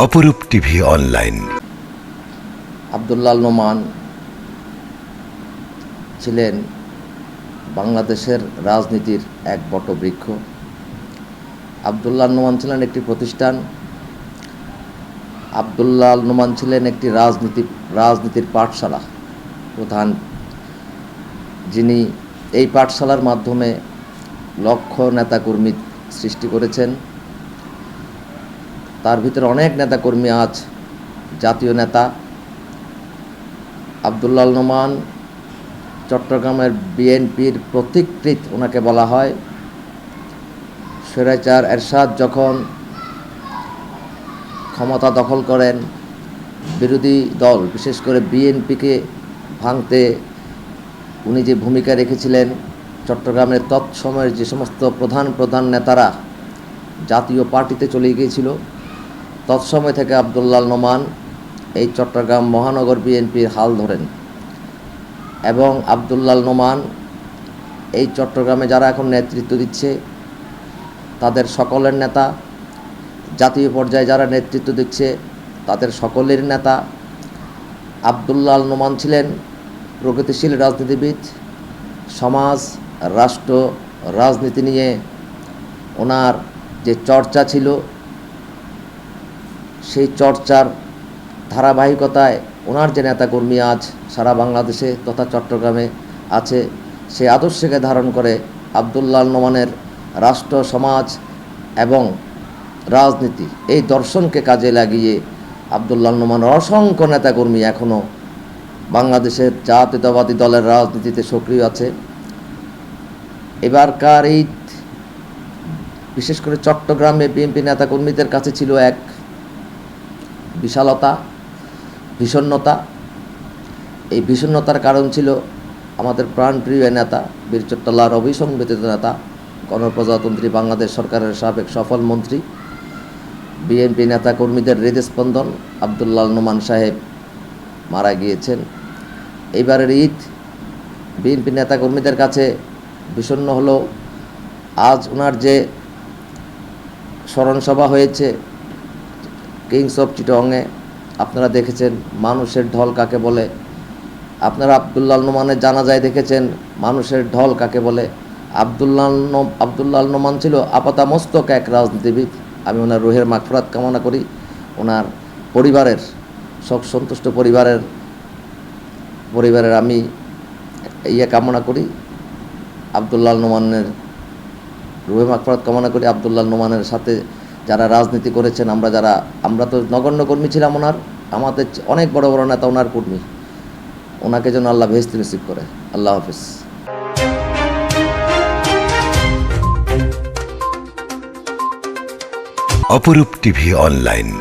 অপরূপ TV online. আবদুল্লাল Noman ছিলেন বাংলাদেশের রাজনীতির এক বটবৃক্ষ। আবদুল্লাহ নোমান ছিলেন একটি প্রতিষ্ঠান। আবদুল্লাহ নোমান ছিলেন একটি রাজনীতি, রাজনীতির পাঠশালা। প্রধান যিনি এই পাঠশালার মাধ্যমে লক্ষ নেতাকর্মী সৃষ্টি করেছেন। তার ভিতরে অনেক নেতাকর্মী আজ, জাতীয় নেতা আবদুল্লাল নোমান, চট্টগ্রামের বিএনপির প্রতিকৃত ওনাকে বলা হয়। স্বৈরাচার এরশাদ যখন ক্ষমতা দখল করেন, বিরোধী দল, বিশেষ করে বিএনপিকে ভাঙতে উনি যে ভূমিকা রেখেছিলেন, চট্টগ্রামের তৎসময়ের যে সমস্ত প্রধান প্রধান নেতারা জাতীয় পার্টিতে চলে গিয়েছিল তৎসময় থেকে আবদুল্লাল নোমান এই চট্টগ্রাম মহানগর বিএনপির হাল ধরেন। এবং আবদুল্লাল নোমান এই চট্টগ্রামে যারা এখন নেতৃত্ব দিচ্ছে, তাদের সকলের নেতা, জাতীয় পর্যায়ে যারা নেতৃত্ব দিচ্ছে, তাদের সকলের নেতা। আবদুল্লাল নোমান ছিলেন প্রগতিশীল রাজনীতিবিদ, সমাজ, রাষ্ট্র, রাজনীতি নিয়ে ওনার যে চর্চা ছিল সেই চর্চার ধারাবাহিকতায় ওনার যে নেতাকর্মী আজ সারা বাংলাদেশে তথা চট্টগ্রামে আছে সেই আদর্শকে ধারণ করে আবদুল্লাহ নোমানের রাষ্ট্র, সমাজ এবং রাজনীতি। এই দর্শনকে কাজে লাগিয়ে আবদুল্লাহ নোমানের অসংখ্য নেতাকর্মী এখনও বাংলাদেশের জাতীয়তাবাদী দলের রাজনীতিতে সক্রিয় আছে। এবারকার এই বিশেষ করে চট্টগ্রামে বিএনপি নেতাকর্মীদের কাছে ছিল এক বিশালতা বিষণ্নতা এই বিষণ্নতার কারণ ছিল আমাদের প্রাণপ্রিয় নেতা বীর চট্টলার অবিসংবিত নেতা, গণপ্রজাতন্ত্রী বাংলাদেশ সরকারের সাবেক সফল মন্ত্রী, বিএনপি নেতা কর্মীদের হৃদস্পন্দন আবদুল্লাল নোমান সাহেব মারা গিয়েছেন। এইবারের ঈদ, বিএনপি নেতা কর্মীদের কাছে বিষণ্ন হলো আজ ওনার যে স্মরণসভা হয়েছে কিংস অফ চিটংয়ে আপনারা দেখেছেন মানুষের ঢল কাকে বলে? আপনারা আবদুল্লাল নোমানের জানাজায় দেখেছেন মানুষের ঢল কাকে বলে? আবদুল্লাল আবদুল্লাল নোমান ছিল আপাতামস্তক এক রাজনীতিবিদ। আমি ওনার রোহের মাগফরাত কামনা করি। ওনার পরিবারের সব সন্তুষ্ট পরিবারের পরিবারের আমি ইয়ে কামনা করি। আবদুল্লাহ নোমানের রুহে মাকফরাত কামনা করি। আবদুল্লাহ নোমানের সাথে যারা রাজনীতি করেছেন, আমরা যারা, আমরা তো নগণ্য কর্মী ছিলাম ওনার, আমাদের অনেক বড় বড় নেতা ওনার কর্মী। ওনাকে যেন আল্লাহ ভেস্তি নসিব করে। আল্লাহ হাফিজ। অপরূপ টিভি অনলাইন।